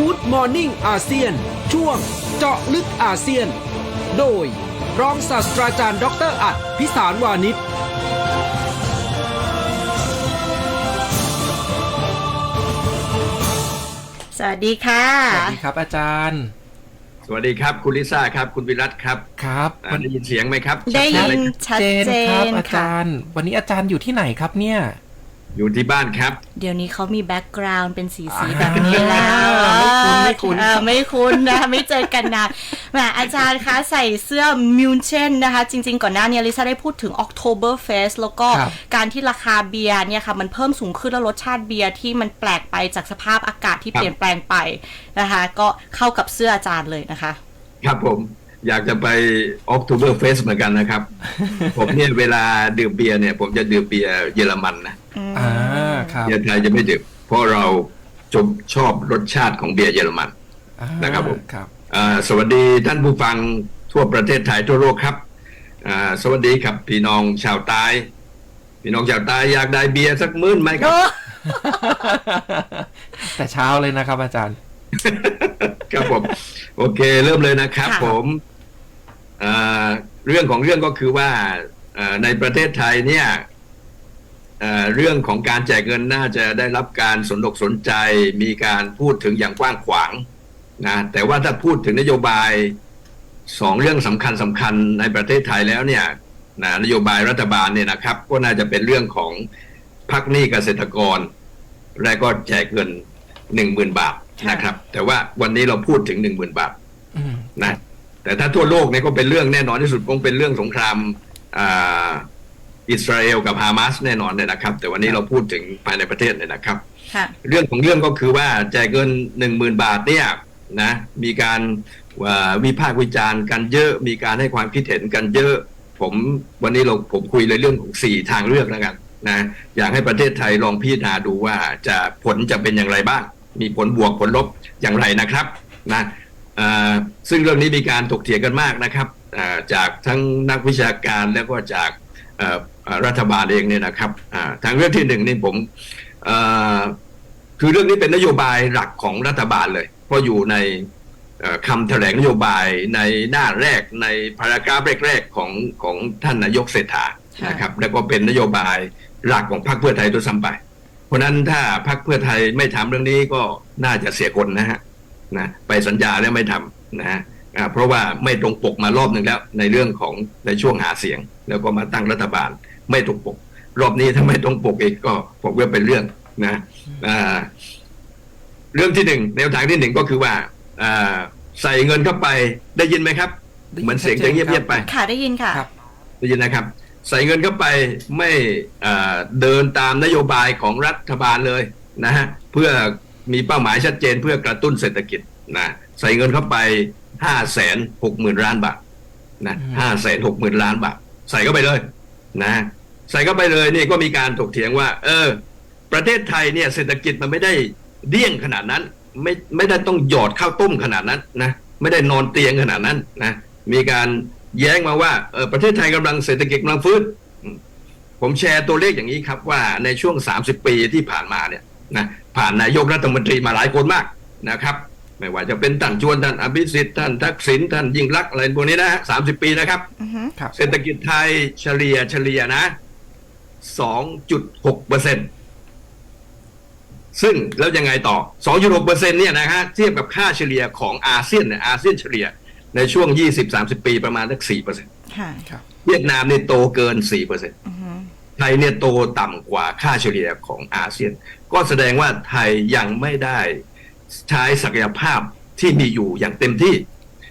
Good Morning อาเซียน ช่วงเจาะลึกอาเซียน โดย รองศาสตราจารย์ดอกเตอรอัดพิสารวานิชสวัสดีค่ะ สวัสดีครับอาจารย์ สวัสดีครับคุณลิซ่าครับ คุณวิรัตครับ ครับอ่าได้ยินเสียงไหมครับได้ยินชัดเจไหมชัดเจครับนอาค่ะจารย์ วันนี้อาจารย์อยู่ที่ไหนครับเนี่ย อยู่ที่บ้านครับ เดี๋ยวนี้เขามีแบ็กกราวน์เป็นสีสีอ่าแบบนี้แล้วไม่คุ้นไม่คุ้นเออไม่คุ้นนะ ไม่เจอกันนะแหมอาจารย์คะใส่เสื้อมิวเชนนะคะ จริง ๆ ก่อนหน้านี้ลิซ่าได้พูดถึง October Fest แล้วก็ครับ การที่ราคาเบียร์เนี่ยค่ะ มันเพิ่มสูงขึ้นแล้วรสชาติเบียร์ที่มันแปลกไปจากสภาพอากาศที่ครับ เปลี่ยนแปลงไปนะคะ ก็เข้ากับเสื้ออาจารย์เลยนะคะ ครับผมอยากจะไป October Fest เหมือนกันนะครับ ผมเนี่ยเวลาดื่มเบียร์เนี่ย ผมจะดื่มเบียร์เยอรมันนะ อ่าครับเบียร์ไทยจะไม่ดื่มเพราะเราจมชอบรสชาติของเบียร์เยอรมันอ่านะครับผมครับอ่าสวัสดีท่านผู้ฟังทั่วประเทศไทยทั่วโลกครับอ่าสวัสดีครับพี่น้องชาวใต้พี่น้องชาวใต้อยากได้เบียร์สักมื้นไหมครับ แต่เช้าเลยนะครับ อาจารย์ ครับผม โอเค เริ่มเลยนะครับค่ะผมเอ่อเรื่องของเรื่องก็คือว่าเอ่อในประเทศไทยเนี่ย เอ่อเรื่องของการแจกเงินน่าจะได้รับการสนอกสนใจมีการพูดถึงอย่างกว้างขวางนะแต่ว่าถ้าพูดถึงนโยบายสองเรื่องสำคัญสำคัญในประเทศไทยแล้วเนี่ยนะนโยบายรัฐบาลเนี่ยนะครับ ก็น่าจะเป็นเรื่องของพักหนี้เกษตรกร และก็แจกเงินหนึ่งหมื่นบาทค่ะนะครับ แต่ว่าวันนี้เราพูดถึงหนึ่งหมื่นบาทอืมนะแต่ถ้าทั่วโลกเนี่ยก็เป็นเรื่องแน่นอนที่สุดคงเป็นเรื่องสงครามอ่า อิสราเอลกับฮามาสแน่นอนเลยนะครับ แต่วันนี้เราพูดถึงภายในประเทศเลยนะครับค่ะเรื่องของเรื่องก็คือว่าแจกเงินหนึ่งหมื่นบาทเนี่ยนะมีการอ่าวิพากษ์วิจารณ์กันเยอะ มีการให้ความคิดเห็นกันเยอะ ผมวันนี้เราผมคุยเลยเรื่องของสี่ทางเลือกแล้วกันนะอยากให้ประเทศไทยลองพิจารณาดูว่าจะผลจะเป็นอย่างไรบ้าง มีผลบวกผลลบอย่างไรนะครับนะอ่าซึ่งเรื่องนี้มีการถกเถียงกันมากนะครับอ่าจากทั้งนักวิชาการแล้วก็จากเอ่อเอ่อ รัฐบาลเองเนี่ยนะครับอ่าทางเรื่องที่หนึ่งนี่ผมเอ่อคือเรื่องนี้เป็นนโยบายหลักของรัฐบาลเลย เพราะอยู่ในเอ่อคำแถลงนโยบายในหน้าแรกในพารากราฟแรกๆของของท่านนายกเศรษฐาค่ะนะครับแล้วก็เป็นนโยบายหลักของพรรคเพื่อไทยตัวซ้ำไป เพราะฉะนั้นถ้าพรรคเพื่อไทยไม่ทำเรื่องนี้ก็น่าจะเสียคนนะฮะนะไปสัญญาแล้วไม่ทำนะฮะอ่า เพราะว่าไม่ตรงปกมารอบหนึ่งแล้ว ในเรื่องของในช่วงหาเสียง แล้วก็มาตั้งรัฐบาลไม่ตรงปก รอบนี้ถ้าไม่ตรงปกอีกก็ผมว่าเป็นเรื่องนะอ่าเรื่องที่หนึ่งแนวทางที่หนึ่งก็คือว่าอ่าใส่เงินเข้าไปได้ยินไหมครับ เหมือนเสียงจะเงียบๆไปค่ะได้ยินค่ะครับได้ยินนะครับ ใส่เงินเข้าไปไม่อ่าเดินตามนโยบายของรัฐบาลเลยนะฮะเพื่อมีเป้าหมายชัดเจนเพื่อกระตุ้นเศรษฐกิจนะใส่เงินเข้าไป ห้าแสนหกหมื่นล้านบาทนะอืมห้าแสนหกหมื่นล้านบาทใส่เข้าไปเลยนะ ใส่เข้าไปเลยนี่ก็มีการถกเถียงว่า เออ ประเทศไทยเนี่ยเศรษฐกิจมันไม่ได้เดี้ยงขนาดนั้น ไม่ไม่ได้ต้องหยอดข้าวต้มขนาดนั้นนะไม่ได้นอนเตียงขนาดนั้นนะมีการแย้งมาว่าเออประเทศไทยกำลังเศรษฐกิจกำลังฟื้นอืมผมแชร์ตัวเลขอย่างนี้ครับว่าในช่วง 30 ปีที่ผ่านมาเนี่ยนะผ่านนายกรัฐมนตรีมาหลายคนมากนะครับ ไม่ว่าจะเป็นท่านชวนท่านอภิสิทธิ์ท่านทักษิณท่านยิ่งรักษณ์อะไรพวกนี้นะฮะสามสิบปีนะครับอือฮึครับ เศรษฐกิจไทยเฉลี่ยเฉลี่ยนะ2.6เปอร์เซ็นซึ่งแล้วยังไงต่อ2.6เปอร์เซ็นเนี่ยนะฮะเทียบกับค่าเฉลี่ยของอาเซียนเนี่ยอาเซียนเฉลี่ยในช่วง20-30ปีประมาณสัก4เปอร์เซ็นค่ะ ครับ เวียดนามเนี่ยโตเกิน4เปอร์เซ็นอือฮึไทยเนี่ยโตต่ำกว่าค่าเฉลี่ยของอาเซียน ก็แสดงว่าไทยยังไม่ได้ ใช้ศักยภาพที่มีอยู่อย่างเต็มที่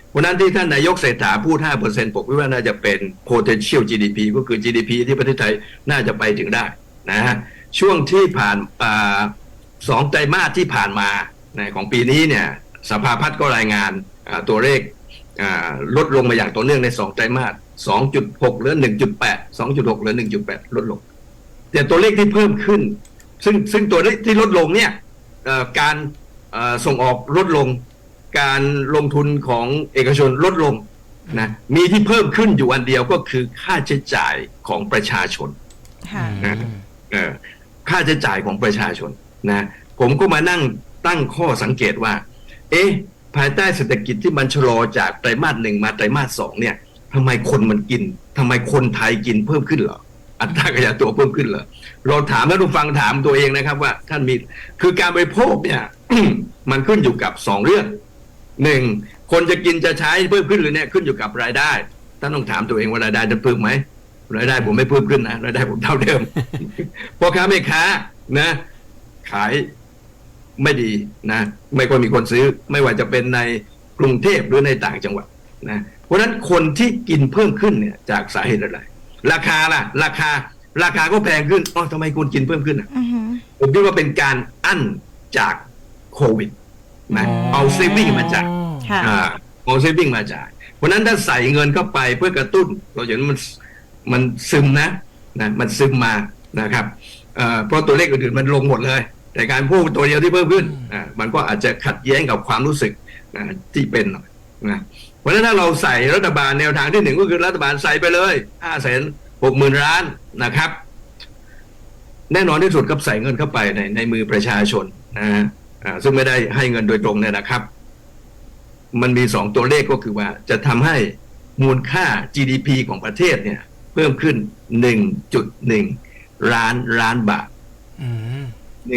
เพราะฉะนั้นที่ท่านนายกเศรษฐาพูด 5%ผมคิดว่าน่าจะเป็น potential GDP ก็คือ GDP ที่ประเทศไทยน่าจะไปถึงได้นะฮะช่วงที่ผ่านอสองไตรมาสที่ผ่านมานของปีนี้เนี่ยสภาพัฒน์ก็รายงานตัวเลขลดลงมาอย่างต่อเนื่องในสองไตรมาส 2.6หลือ 1.8 2.6หลือ 1.8 ลดลง แต่ตัวเลขที่เพิ่มขึ้น ซึ่งซึ่งตัวเลขที่ลดลงเนี่ยการ ส่งออกลดลง การลงทุนของเอกชนลดลงนะมีที่เพิ่มขึ้นอยู่อันเดียวก็คือค่าใช้จ่ายของประชาชนค่ะอืมเออค่าใช้จ่ายของประชาชนนะผมก็มานั่งตั้งข้อสังเกตว่า เอ๊ะ ภายใต้เศรษฐกิจที่มันชะลอจากไตรมาสหนึ่งมาไตรมาสสองเนี่ยทำไมคนมันกินทำไมคนไทยกินเพิ่มขึ้นเหรออัตราขยายตัวเพิ่มขึ้นเหรอเราถามแล้วดูฟังถามตัวเองนะครับว่าท่านมีคือการบริโภคเนี่ย มันขึ้นอยู่กับสองเรื่องหนึ่งคนจะกินจะใช้เพิ่มขึ้นหรือเนี่ยขึ้นอยู่กับรายได้ท่านต้องถามตัวเองว่ารายได้จะเพิ่มไหมรายได้ผมไม่เพิ่มขึ้นนะรายได้ผมเท่าเดิมพ่อค้าแม่ค้านะ ขายไม่ดีนะ ไม่ค่อยมีคนซื้อ ไม่ว่าจะเป็นในกรุงเทพหรือในต่างจังหวัดนะเพราะฉะนั้นคนที่กินเพิ่มขึ้นเนี่ย จากสาเหตุอะไรราคาล่ะ ราคา ราคาก็แพงขึ้นอ๋อทำไมคุณกินเพิ่มขึ้นอะอือหือผมคิดว่าเป็นการอั้นจาก โควิดนะเอาเซฟวิ่งมาจากค่ะอ่าเอาเซฟวิ่งมาจ่ายเพราะฉะนั้นถ้าใส่เงินเข้าไปเพื่อกระตุ้น เราเห็นมันมันซึมนะนะมันซึมมานะครับเอ่อเพราะตัวเลขอื่นๆมันลงหมดเลย แต่การพูดตัวเดียวที่เพิ่มขึ้นอ่ามันก็อาจจะขัดแย้งกับความรู้สึกนะที่เป็นหน่อยนะเพราะฉะนั้นถ้าเราใส่รัฐบาลแนวทางที่หนึ่งก็คือรัฐบาลใส่ไปเลยห้าแสนหกหมื่นล้านนะครับ แน่นอนที่สุดกับใส่เงินเข้าไปในในมือประชาชนนะฮะอ่า ซึ่งไม่ได้ให้เงินโดยตรงเนี่ยนะครับ มันมีสองตัวเลขก็คือว่าจะทำให้มูลค่า GDP ของประเทศเนี่ย เพิ่มขึ้น1.1ล้านล้านบาทอืม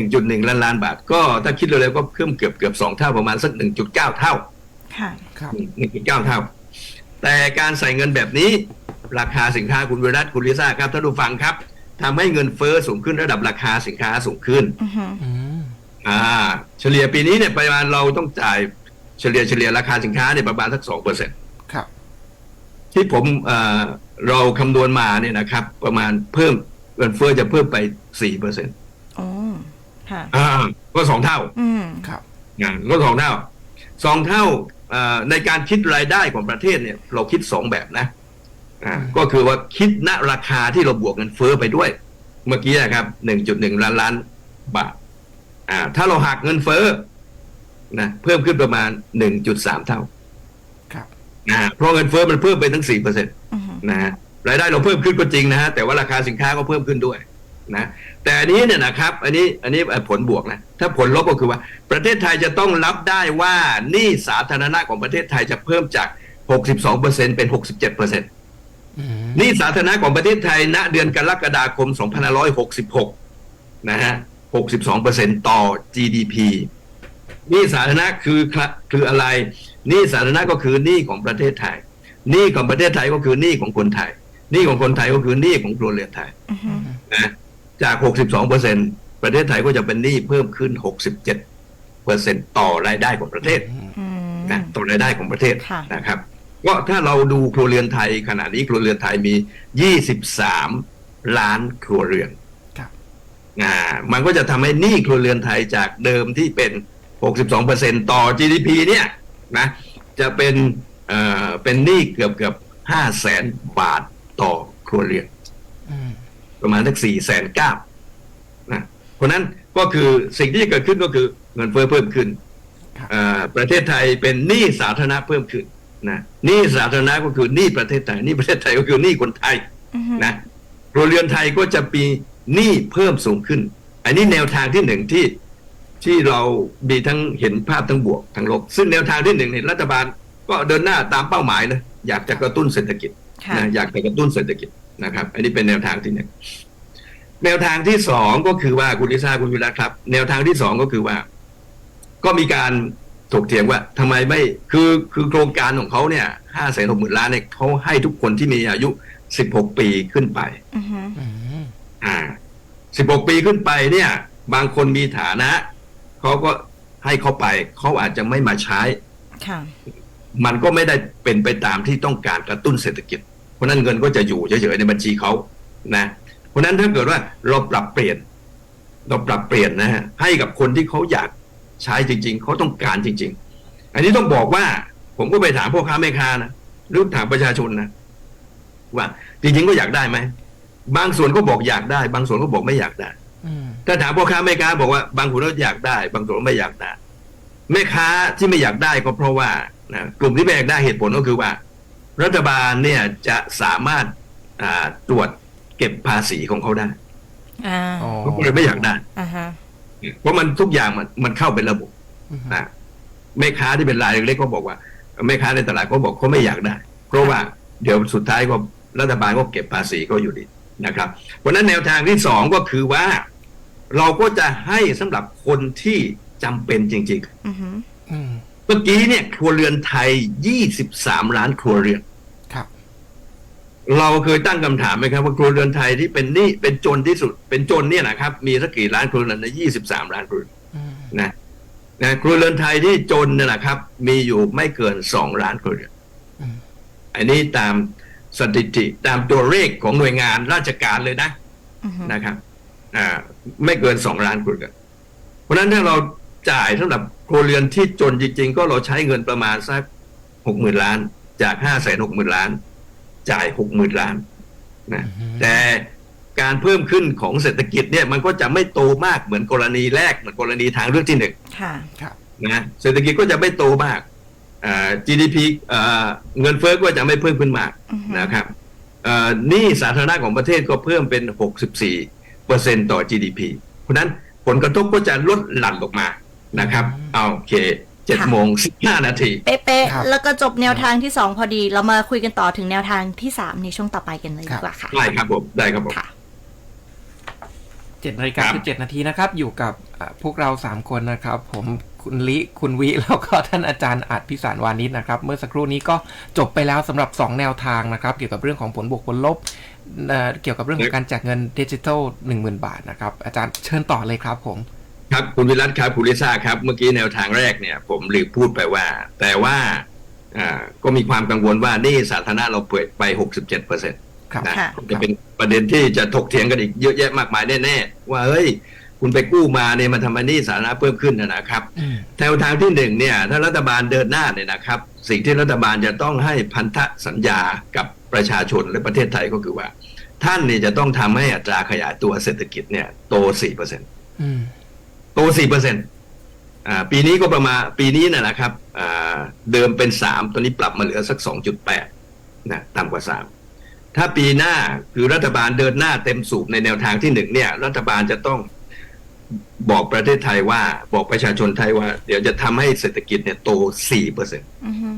1.1ล้านล้านบาท ก็ถ้าคิดเร็วๆก็เพิ่มเกือบเกือบสองเท่าประมาณสัก1.9เท่าค่ะครับ1.9เท่า แต่การใส่เงินแบบนี้ ราคาสินค้าคุณวิรัตคุณลิซ่าครับท่านผู้ฟังครับทำให้เงินเฟ้อสูงขึ้นระดับราคาสินค้าสูงขึ้น อือหืออืมอ่า เฉลี่ยปีนี้เนี่ยประมาณเราต้องจ่ายเฉลี่ยเฉลี่ยราคาสินค้าเนี่ยประมาณสักสองเปอร์เซ็นครับ ที่ผมเอ่อเราคำนวณมาเนี่ยนะครับ ประมาณเพิ่มเงินเฟ้อจะเพิ่มไปสี่เปอร์เซ็นต์โอ้ค่ะอ่าก็สองเท่าอืมครับอ่าก็สองเท่าสองเท่าเอ่อในการคิดรายได้ของประเทศเนี่ย เราคิดสองแบบนะอ่าก็คือว่าคิดณราคาที่เราบวกเงินเฟ้อไปด้วย เมื่อกี้นะครับหนึ่งจุดหนึ่งล้านล้านบาท อ่า ถ้าเราหักเงินเฟ้อนะเพิ่มขึ้นประมาณหนึ่งจุดสามเท่า ครับอ่าเพราะเงินเฟ้อมันเพิ่มไปทั้งสี่เปอร์เซ็นต์อือหือนะฮะรายได้เราเพิ่มขึ้นก็จริงนะฮะแต่ว่าราคาสินค้าก็เพิ่มขึ้นด้วยนะแต่อันนี้เนี่ยนะครับ อันนี้อันนี้ผลบวกนะถ้าผลลบก็คือว่า ประเทศไทยจะต้องรับได้ว่าหนี้สาธารณะของประเทศไทยจะเพิ่มจาก 62%เป็น 67%อืมหนี้สาธารณะของประเทศไทยณเดือนกรกฎาคม 2566 นะฮะ 62%ต่อ GDP หนี้สาธารณะคือคืออะไรหนี้สาธารณะก็คือหนี้ของประเทศไทยหนี้ของประเทศไทยก็คือหนี้ของคนไทยหนี้ของคนไทยก็คือหนี้ของครัวเรือนไทยอือหือนะจาก 62เปอร์เซ็นประเทศไทยก็จะเป็นหนี้เพิ่มขึ้น 67เปอร์เซ็นต่อรายได้ของประเทศอืมนะต่อรายได้ของประเทศค่ะนะครับ ก็ถ้าเราดูครัวเรือนไทยขณะนี้ครัวเรือนไทยมี 23 ล้านครัวเรือนครับ อ่ามันก็จะทำให้หนี้ครัวเรือนไทยจากเดิมที่เป็น 62เปอร์เซ็นต่อ GDP เนี่ยนะจะเป็นเอ่อเป็นหนี้เกือบเกือบ5แสนบาทต่อครัวเรือนอืมประมาณสักสี่แสนเก้านะเพราะนั้นก็คือสิ่งที่จะเกิดขึ้นก็คือเงินเฟ้อเพิ่มขึ้นครับอ่าประเทศไทยเป็นหนี้สาธารณะเพิ่มขึ้นนะหนี้สาธารณะก็คือหนี้ประเทศไทยหนี้ประเทศไทยก็คือหนี้คนไทยอือหือนะครัวเรือนไทยก็จะมี หนี้เพิ่มสูงขึ้น อันนี้แนวทางที่หนึ่งที่ที่เรามีทั้งเห็นภาพทั้งบวกทั้งลบ ซึ่งแนวทางที่หนึ่งเนี่ยรัฐบาลก็เดินหน้าตามเป้าหมายนะอยากจะกระตุ้นเศรษฐกิจค่ะนะอยากจะกระตุ้นเศรษฐกิจนะครับ อันนี้เป็นแนวทางที่หนึ่งแนวทางที่สองก็คือว่าคุณลิซ่าคุณวิรัตครับ แนวทางที่สองก็คือว่า ก็มีการถกเถียงว่าทำไมไม่คือคือโครงการของเขาเนี่ยห้าแสนหกหมื่นล้านเนี่ยเขาให้ทุกคนที่มีอายุสิบหกปีขึ้นไป อือหืออืมอ่าสิบหกปีขึ้นไปเนี่ย บางคนมีฐานะเขาก็ให้เขาไปเขาอาจจะไม่มาใช้ ค่ะ มันก็ไม่ได้เป็นไปตามที่ต้องการกระตุ้นเศรษฐกิจ เพราะฉะนั้นเงินก็จะอยู่เฉยๆในบัญชีเขานะ เพราะฉะนั้นถ้าเกิดว่าเราปรับเปลี่ยน เราปรับเปลี่ยนนะฮะให้กับคนที่เขาอยากใช้จริง ๆเขาต้องการจริง ๆ อันนี้ต้องบอกว่า ผมก็ไปถามพ่อค้าแม่ค้านะหรือถามประชาชนนะว่าจริงๆก็อยากได้ไหม บางส่วนก็บอกอยากได้ บางส่วนก็บอกไม่อยากได้อืมถ้าถามพ่อค้าแม่ค้าบอกว่าบางคนก็อยากได้ บางส่วนก็ไม่อยากได้แม่ค้าที่ไม่อยากได้ก็เพราะว่านะกลุ่มที่ไม่อยากได้เหตุผลก็คือว่า รัฐบาลเนี่ยจะสามารถอ่าตรวจเก็บภาษีของเขาได้อ่าอ๋อเขาก็เลยไม่อยากได้อ่าฮะเพราะมันทุกอย่างมันมันเข้าเป็นระบบอืมนะแม่ค้าที่เป็นรายเล็กๆก็บอกว่าแม่ค้าในตลาดก็บอกเขาไม่อยากได้ เพราะว่าเดี๋ยวสุดท้ายก็รัฐบาลก็เก็บภาษีก็อยู่ดี นะครับเพราะฉะนั้นแนวทางที่สองก็คือว่า เราก็จะให้สำหรับคนที่จำเป็นจริง ๆ อือหืออืมเมื่อกี้เนี่ยครัวเรือนไทย 23 ล้านครัวเรือน ครับ เราเคยตั้งคำถามไหมครับว่าครัวเรือนไทยที่เป็นหนี้เป็นจนที่สุด เป็นจนเนี่ยนะครับ มีสักกี่ล้านครัวเรือนนะ23 ล้านครัวเรือนอืมนะนะครัวเรือนไทยที่จนเนี่ยนะครับ มีอยู่ไม่เกิน 2 ล้านครัวเรือน อืมอันนี้ตาม สถิติตามตัวเลขของหน่วยงานราชการเลยนะอือหือนะครับอ่าไม่เกินสองล้านครัวเรือนเพราะฉะนั้นถ้าเราจ่ายสำหรับครัวเรือนที่จนจริง ๆ ก็เราใช้เงินประมาณสักหกหมื่นล้าน จากห้าแสนหกหมื่นล้าน จ่ายหกหมื่นล้านนะอืมแต่การเพิ่มขึ้นของเศรษฐกิจเนี่ยมันก็จะไม่โตมากเหมือนกรณีแรกเหมือนกรณีทางเลือกที่หนึ่งค่ะครับนะเศรษฐกิจก็จะไม่โตมากอ่า GDP อ่าเงินเฟ้อก็จะไม่เพิ่มขึ้นมากอือหือนะครับเอ่อหนี้สาธารณะของประเทศก็เพิ่มเป็น 64เปอร์เซ็นต่อ GDP เพราะฉะนั้นผลกระทบก็จะลดหลั่นลงมานะครับเอาโอเคเจ็ดโมงสิบห้านาที เป๊ะครับๆแล้วก็จบแนวทางที่2พอดี เรามาคุยกันต่อถึงแนวทางที่3ในช่วงต่อไปกันเลยดีกว่าค่ะ ได้ครับผม ได้ครับผมค่ะเจ็ดนาฬิกาครับสิบเจ็ดนาทีนะครับ อยู่กับอ่าพวกเราสามคนนะครับ ผม คุณลิคุณวิแล้วก็ท่านอาจารย์อัดพิสารวานิชนะครับ เมื่อสักครู่นี้ก็จบไปแล้วสำหรับ 2 แนวทางนะครับ เกี่ยวกับเรื่องของผลบวกผลลบเอ่อเกี่ยวกับเรื่องของการแจกเงินดิจิทัลหนึ่งหมื่นบาทนะครับ อาจารย์เชิญต่อเลยครับผมครับคุณวิรัตครับคุณลิซ่าครับเมื่อกี้แนวทางแรกเนี่ย ผมลืมพูดไปว่า แต่ว่าอ่าก็มีความกังวลว่าหนี่สาธารณะเราเปิดไป 67เปอร์เซ็นต์ครับนะค่ะจะเป็นประเด็นที่จะถกเถียงกันอีกเยอะแยะมากมายแน่ๆว่าเฮ้ย คุณไปกู้มาเนี่ยมันทำให้หนี้สาธารณะเพิ่มขึ้นนะนะครับอืมแนวทางที่หนึ่งเนี่ยถ้ารัฐบาลเดินหน้าเนี่ยนะครับ สิ่งที่รัฐบาลจะต้องให้พันธสัญญากับประชาชนและประเทศไทยก็คือว่า ท่านเนี่ยจะต้องทำให้อัตราขยายตัวเศรษฐกิจเนี่ยโต4%อืมโต4%อ่าปีนี้ก็ประมาณปีนี้นะนะครับอ่าเดิมเป็น3ตัวนี้ปรับมาเหลือสัก2.8นะต่ำกว่า3ถ้าปีหน้าคือรัฐบาลเดินหน้าเต็มสูบในแนวทางที่หนึ่งเนี่ย รัฐบาลจะต้อง บอกประเทศไทยว่าบอกประชาชนไทยว่า เดี๋ยวจะทำให้เศรษฐกิจเนี่ยโต4%อือหือ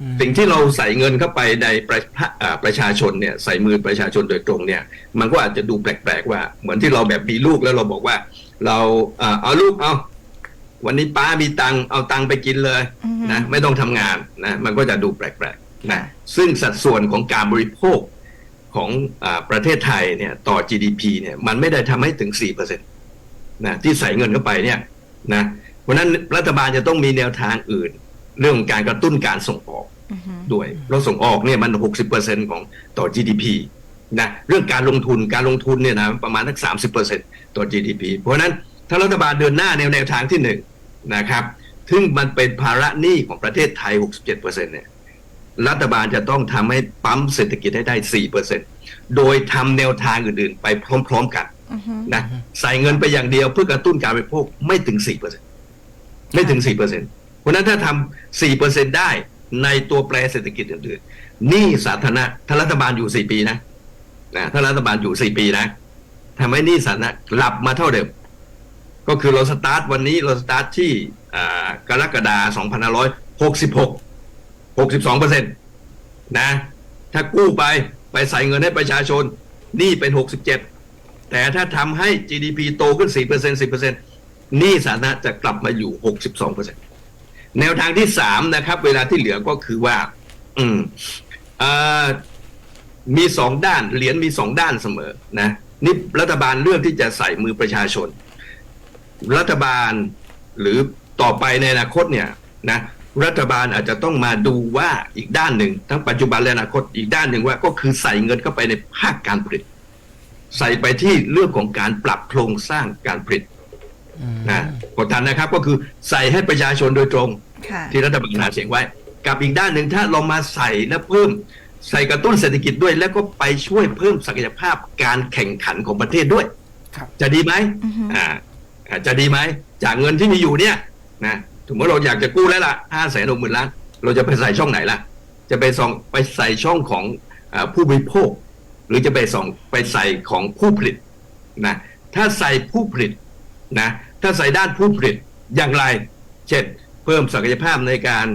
อืมสิ่งที่เราใส่เงินเข้าไปในประอ่าประชาชนเนี่ยใส่มือประชาชนโดยตรงเนี่ย มันก็อาจจะดูแปลกๆว่า เหมือนที่เราแบบมีลูกแล้วเราบอกว่า เราอ่าเอาลูกเอาวันนี้ป้ามีตังค์เอาตังค์ไปกินเลยอือฮึนะไม่ต้องทำงานนะมันก็จะดูแปลกๆนะซึ่งสัดส่วนของการบริโภคของอาประเทศไทยเนี่ยต่อ GDP เนี่ยมันไม่ได้ทำให้ถึง4%นะที่ใส่เงินเข้าไปเนี่ยนะเพราะฉะนั้นรัฐบาลจะต้องมีแนวทางอื่น เรื่องการกระตุ้นการส่งออกอือหือด้วยเราส่งออกเนี่ยมัน 60%ของต่อ GDP นะเรื่องการลงทุนการลงทุนเนี่ยนะประมาณสัก30%ต่อ GDP เพราะฉะนั้นถ้ารัฐบาลเดินหน้าแนวแนวทางที่หนึ่งนะครับซึ่งมันเป็นภาระหนี้ของประเทศไทย 67%เนี่ยรัฐบาลจะต้องทำให้ปั๊มเศรษฐกิจให้ได้ 4%โดยทำแนวทางอื่นๆ ไปพร้อม ๆ กันอือหือ นะใส่เงินไปอย่างเดียวเพื่อกระตุ้นการบริโภคไม่ถึง4%ไม่ถึง4%เปอร์เซ็นเพราะนั้นถ้าทำ4%ได้ในตัวแปรเศรษฐกิจอื่นๆหนี้สาธารณะถ้ารัฐบาลอยู่4ปีนะนะถ้ารัฐบาลอยู่4ปีนะทำให้หนี้สาธารณะกลับมาเท่าเดิม ก็คือเราสตาร์ทวันนี้เราสตาร์ทที่อ่ากรกฎาคม2566 62เปอร์เซ็นต์นะ ถ้ากู้ไปไปใส่เงินให้ประชาชนหนี้เป็น 67 แต่ถ้าทำให้ GDP โตขึ้น 4% 10%หนี้สาธารณะจะกลับมาอยู่ 62%แนวทางที่ 3 นะครับ เวลาที่เหลือก็คือว่า อืมอ่อมีสองด้าน เหรียญมีสองด้านเสมอนะนี่รัฐบาลเลือกที่จะใส่มือประชาชน รัฐบาลหรือต่อไปในอนาคตเนี่ยนะรัฐบาลอาจจะต้องมาดูว่าอีกด้านหนึ่ง ทั้งปัจจุบันและอนาคตอีกด้านหนึ่งว่าก็คือใส่เงินเข้าไปในภาคการผลิต ใส่ไปที่เรื่องของการปรับโครงสร้างการผลิตอืมนะกดทันนะครับก็คือใส่ให้ประชาชนโดยตรงค่ะที่รัฐบาลหาเสียงไว้ กับอีกด้านหนึ่งถ้าเรามาใส่และเพิ่มใส่กระตุ้นเศรษฐกิจด้วย แล้วก็ไปช่วยเพิ่มศักยภาพการแข่งขันของประเทศด้วยครับจะดีไหมอือฮึอ่าอ่าจะดีไหมจากเงินที่มีอยู่เนี่ยนะถึงว่าเราอยากจะกู้แล้วล่ะห้าแสนหกหมื่นล้านเราจะไปใส่ช่องไหนล่ะ จะไปส่องไปใส่ช่องของอาผู้บริโภค หรือจะไปส่องไปใส่ของผู้ผลิตนะถ้าใส่ผู้ผลิตนะถ้าใส่ด้านผู้ผลิตอย่างไร เช่น เพิ่มศักยภาพในการ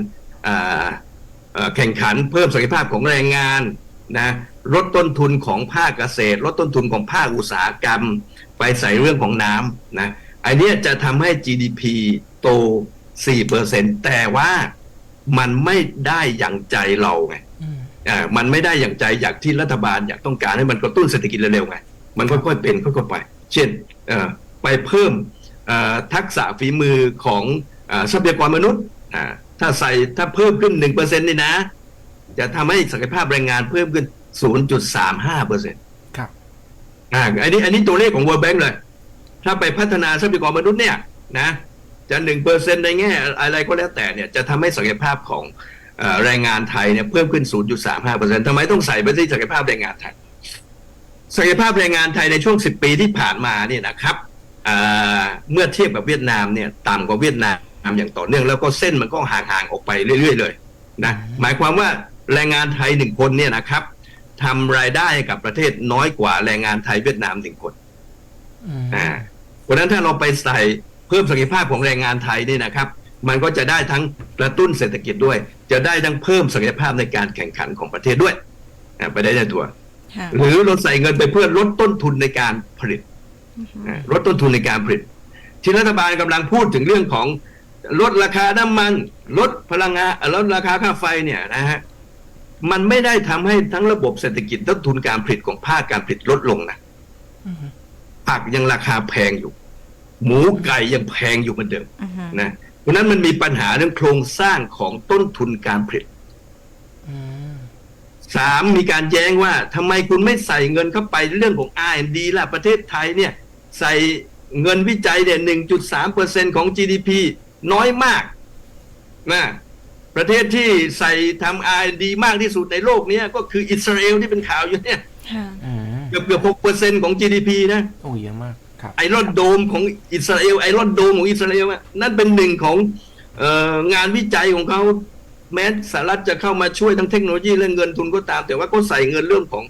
แข่งขันเพิ่มศักยภาพของแรงงานนะลดต้นทุนของภาคเกษตรลดต้นทุนของภาคอุตสาหกรรม ไปใส่เรื่องของน้ำนะอันเนี้ยจะทำให้ GDP โต 4%แต่ว่ามันไม่ได้อย่างใจเราไง อืมอ่ามันไม่ได้อย่างใจอยากที่รัฐบาลอยากต้องการให้มันกระตุ้นเศรษฐกิจเร็วๆไงมันค่อยๆเป็นค่อยๆไป เช่นเอ่อไปเพิ่มเอ่อทักษะฝีมือของอ่าทรัพยากรมนุษย์อ่าถ้าใส่ถ้าเพิ่มขึ้น1%นี่นะ จะทำให้ศักยภาพแรงงานเพิ่มขึ้น0.35%ครับอ่าอันนี้อันนี้ตัวเลขของ World Bank เลย ถ้าไปพัฒนาทรัพยากรมนุษย์เนี่ยนะ จะหนึ่งเปอร์เซ็นในแง่อะไรก็แล้วแต่เนี่ยจะทำให้ศักยภาพของเอ่อ แรงงานไทยเนี่ยเพิ่มขึ้น 0.35เปอร์เซ็นทำไมต้องใส่ไปที่ศักยภาพแรงงานไทย ศักยภาพแรงงานไทยในช่วง 10 ปีที่ผ่านมาเนี่ยนะครับเอ่อเมื่อเทียบกับเวียดนามเนี่ยต่ำกว่าเวียดนามอย่างต่อเนื่องแล้วก็เส้นมันก็ห่างๆออกไปเรื่อย ๆ เลยนะหมายความว่าแรงงานไทยหนึ่งคนเนี่ยนะครับทำรายได้ให้กับประเทศน้อยกว่าแรงงานไทยเวียดนามหนึ่งคนอืมอ่าเพราะฉะนั้นถ้าเราไปใส่เพิ่มศักยภาพของแรงงานไทยนี่นะครับ มันก็จะได้ทั้งกระตุ้นเศรษฐกิจด้วย จะได้ทั้งเพิ่มศักยภาพในการแข่งขันของประเทศด้วยอ่าไปได้ในตัวค่ะหรือเราใส่เงินไปเพื่อลดต้นทุนในการผลิตอือฮึอ่าลดต้นทุนในการผลิต ที่รัฐบาลกำลังพูดถึงเรื่องของลดราคาน้ำมัน ลดพลังงานลดราคาค่าไฟเนี่ยนะฮะมันไม่ได้ทำให้ทั้งระบบเศรษฐกิจต้นทุนการผลิตของภาคการผลิตลดลงนะอืมผักยังราคาแพงอยู่ หมูไก่ยังแพงอยู่เหมือนเดิมอือฮึนะ เพราะฉะนั้นมันมีปัญหาเรื่องโครงสร้างของต้นทุนการผลิตอืมสามมีการแย้งว่าทำไมคุณไม่ใส่เงินเข้าไปเรื่องของ R&D ล่ะประเทศไทยเนี่ย ใส่เงินวิจัยเนี่ย1.3เปอร์เซ็นของ GDP น้อยมากนะประเทศที่ใส่ทำ R&D มากที่สุดในโลกเนี้ก็คืออิสราเอลที่เป็นข่าวอยู่เนี่ยค่ะอืมเกือบเกือบ6เปอร์เซ็นของ GDP นะโอ้เยอะมากครับ ไอรอนโดมของอิสราเอลไอรอนโดมของอิสราเอลนั่นเป็นหนึ่งของอองานวิจัยของเขาแม้สหรัฐจะเข้ามาช่วยทั้งเทคโนโลยีและเงินทุนก็ตาม แต่ว่าก็ใส่เงินเรื่องของ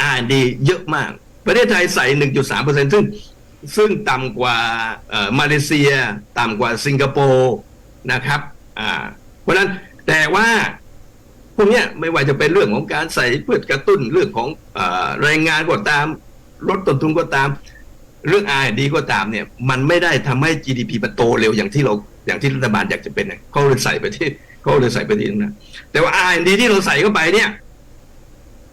อ่าดีเยอะมาก ประเทศไทยใส่ 1.3เปอร์เซ็นซึ่งซึ่งต่ำกว่ามาเลเซีย ต่ำกว่าสิงคโปร์นะครับอ่าเพราะนั้นแต่ว่าพวกนี้ไม่ว่าจะเป็นเรื่องของการใส่เพื่อกระตุ้นเรื่องของอแรงงานก็ตามลดต้นทุนก็ตาม เรื่อง R&D ก็ตามเนี่ย มันไม่ได้ทำให้ GDP มันโตเร็วอย่างที่เราอย่างที่รัฐบาลอยากจะเป็นนะเขาเลยใส่ไปที่เขาเลยใส่ไปที่นั้นนะแต่ว่า R&D ที่เราใส่เข้าไปเนี่ย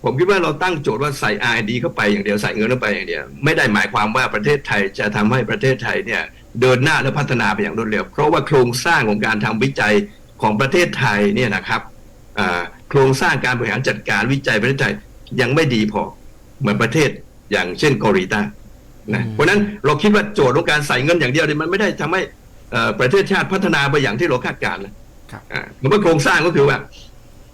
ผมคิดว่าเราตั้งโจทย์ว่าใส่ R&D เข้าไปอย่างเดียวใส่เงินเข้าไปอย่างเดียวไม่ได้หมายความว่าประเทศไทยจะทำให้ประเทศไทยเนี่ย เดินหน้าและพัฒนาไปอย่างรวดเร็ว เพราะว่าโครงสร้างของการทำวิจัยของประเทศไทยเนี่ยนะครับโครงสร้างการบริหารจัดการวิจัยประเทศไทยยังไม่ดีพอเหมือนประเทศอย่างเช่นเกาหลีใต้ นะอืมเพราะฉะนั้นเราคิดว่าโจทย์ของการใส่เงินอย่างเดียวเนี่ยมันไม่ได้ทำให้เอ่อประเทศชาติพัฒนาไปอย่างที่เราคาดการณ์นะครับอ่ามันก็โครงสร้างก็คือว่า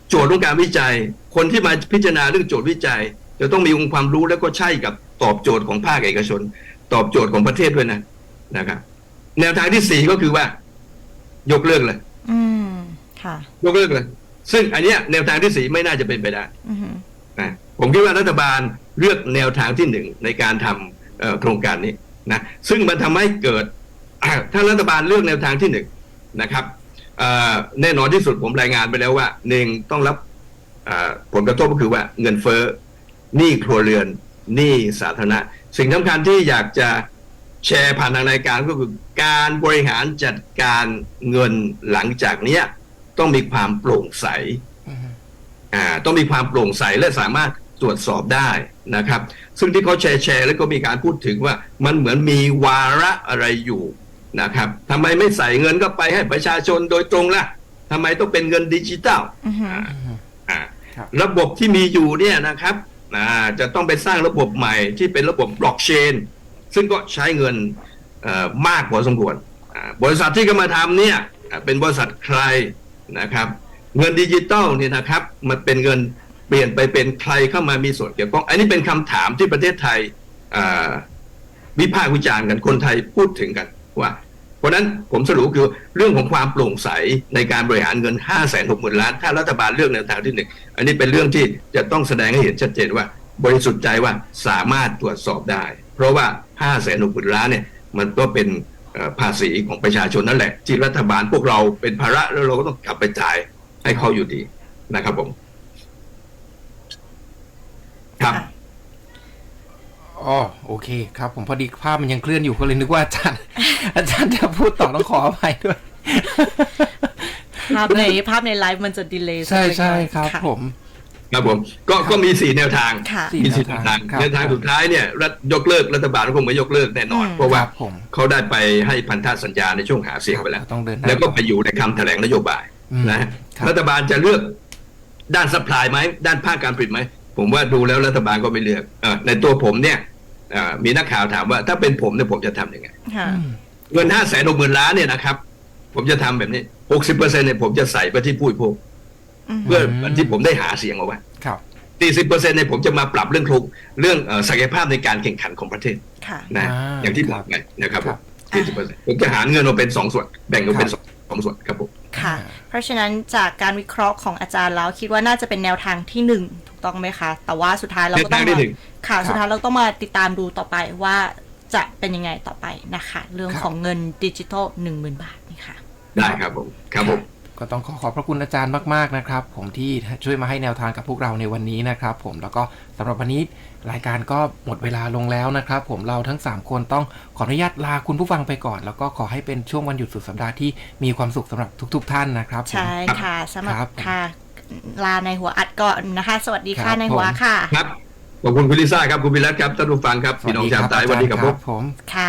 โจทย์ของการวิจัย คนที่มาพิจารณาเรื่องโจทย์วิจัย จะต้องมีองค์ความรู้แล้วก็ใช่กับตอบโจทย์ของภาคเอกชน ตอบโจทย์ของประเทศด้วยนะนะครับ แนวทางที่สี่ก็คือว่า ยกเลิกเลยอืมค่ะยกเลิกเลย ซึ่งอันเนี้ยแนวทางที่สี่ไม่น่าจะเป็นไปได้อือฮึนะผมคิดว่ารัฐบาลเลือกแนวทางที่หนึ่งในการทำเอ่อ โครงการนี้นะซึ่งมันทำให้เกิดถ้ารัฐบาลเลือกแนวทางที่หนึ่งนะครับเอ่อแน่นอนที่สุดผมรายงานไปแล้วว่าหนึ่งต้องรับเอ่อผลกระทบก็คือว่าเงินเฟ้อหนี้ครัวเรือนหนี้สาธารณะ สิ่งสำคัญที่อยากจะแชร์ผ่านทางรายการก็คือการบริหารจัดการเงินหลังจากเนี้ยต้องมีความโปร่งใสอืมอ่าต้องมีความโปร่งใสและสามารถ ตรวจสอบได้นะครับ ซึ่งที่เขาแชร์แชร์แล้วก็มีการพูดถึงว่ามันเหมือนมีวาระอะไรอยู่นะครับทำไมไม่ใส่เงินเข้าไปให้ประชาชนโดยตรงล่ะทำไมต้องเป็นเงินดิจิตอลอือฮึอ่าครับระบบที่มีอยู่เนี่ยนะครับอ่าจะต้องไปสร้างระบบใหม่ที่เป็นระบบบล็อกเชนซึ่งก็ใช้เงินเอ่อมากพอสมควรอ่าบริษัทที่ก็มาทำเนี่ยอ่าเป็นบริษัทใครนะครับ เงินดิจิตอลเนี่ยนะครับ มันเป็นเงิน เปลี่ยนไปเป็นใครเข้ามามีส่วนเกี่ยวข้อง อันนี้เป็นคำถามที่ประเทศไทยวิพากษ์วิจารณ์กันคนไทยพูดถึงกันว่า เพราะนั้นผมสรุปคือเรื่องของความโปร่งใสในการบริหารเงิน 5 6 0 0 0 0 ล้าน ถ้ารัฐบาลเลือกแนวทางที่หนึ่งอันนี้เป็นเรื่องที่จะต้องแสดงให้เห็นชัดเจนว่า บริสุทธิ์ใจว่าสามารถตรวจสอบได้ เพราะว่า 5 6 0 0 0 0 ล้านเนี่ยมันก็เป็นภาษีของประชาชนนั่นแหละ ที่รัฐบาลพวกเราเป็นภาระแล้วเราก็ต้องกลับไปจ่ายให้เขาอยู่ดีนะครับผม ครับค่ะอ๋อโอเคครับ ผมพอดีภาพมันยังเคลื่อนอยู่ก็เลยนึกว่าอาจารย์ อาจารย์จะพูดต่อต้องขออภัยด้วย ภาพในภาพในไลฟ์มันจะดีเลย์ใช่ใช่ครับ ผมครับผมก็ก็มีสี่แนวทางค่ะสี่มีแนสี่วแนวทาทางงครับแนวทางสุดท้ายเนี่ยรัฐยกเลิกรัฐบาลก็คงไม่ยกเลิกแน่นอนอืมเพราะว่าครับผมเขาได้ไปให้พันธสัญญาในช่วงหาเสียงไปแล้วต้องเดินหน้าแล้วก็ไปอยู่ในคำแถลงนโยบายอืมนะฮะครับรัฐบาลจะเลือกด้านสป라이ไหมด้านภาคการผลิตไหม ผมว่าดูแล้วรัฐบาลก็ไม่เลือกเออในตัวผมเนี่ยเอ่อมีนักข่าวถามว่าถ้าเป็นผมเนี่ยผมจะทำยังไงค่ะอืมเงินห้าแสนหกหมื่นล้านเนี่ยนะครับ ผมจะทำแบบนี้หกสิบเปอร์เซ็นเนี่ยผมจะใส่ไปที่ผู้บริโภคอืมเพื่อที่ผมได้หาเสียงเอาไว้ครับสี่สิบเปอร์เซ็นเนี่ยผมจะมาปรับเรื่องโครงเรื่องเอ่อศักยภาพในการแข่งขันของประเทศค่ะนะอ่าอย่างที่บอกไงนะครับผครัมบสี่สิบเปอร์เซ็นต์ผมจะหารเงินออกเป็นสองส่วน แบ่งออกเป็นคสรัอบงสองส่วนครับผมค่ะ เพราะฉะนั้นจากการวิเคราะห์ของอาจารย์แล้วคิดว่าน่าจะเป็นแนวทางที่หนึ่งถูก ต้องไหมคะ แต่ว่าสุดท้ายเราก็ต้องแนวทางที่มาหนึ่งค่ะครับสุดท้ายเราต้องมาติดตามดูต่อไปว่าจะเป็นยังไงต่อไปนะคะ เรื่องครับของเงินดิจิทัลหนึ่งหมื่นบาทนี่ค่ะได้ครับผมครับผมก็ต้องขอขอบพระคุณอาจารย์มากๆนะครับ ผมที่ช่วยมาให้แนวทางกับพวกเราในวันนี้นะครับ ผมแล้วก็สำหรับวันนี้รายการก็หมดเวลาลงแล้วนะครับ ผมเราทั้ง 3 คนต้องขออนุญาตลาคุณผู้ฟังไปก่อน แล้วก็ขอให้เป็นช่วงวันหยุดสุดสัปดาห์ที่มีความสุขสำหรับทุก ๆ ท่านนะครับผมใช่ค่ะสำหรับครับค่ะ ลาในหัวอัดก่อนนะคะ สวัสดีครัค่ะบในหัวผมค่ะ ครับ ขอบคุณคุณลิซ่าครับ คุณวิรัตครับ ท่านผู้ฟังครับ พี่น้องชาวใต้สวันนี้ครับผมผมค่ะ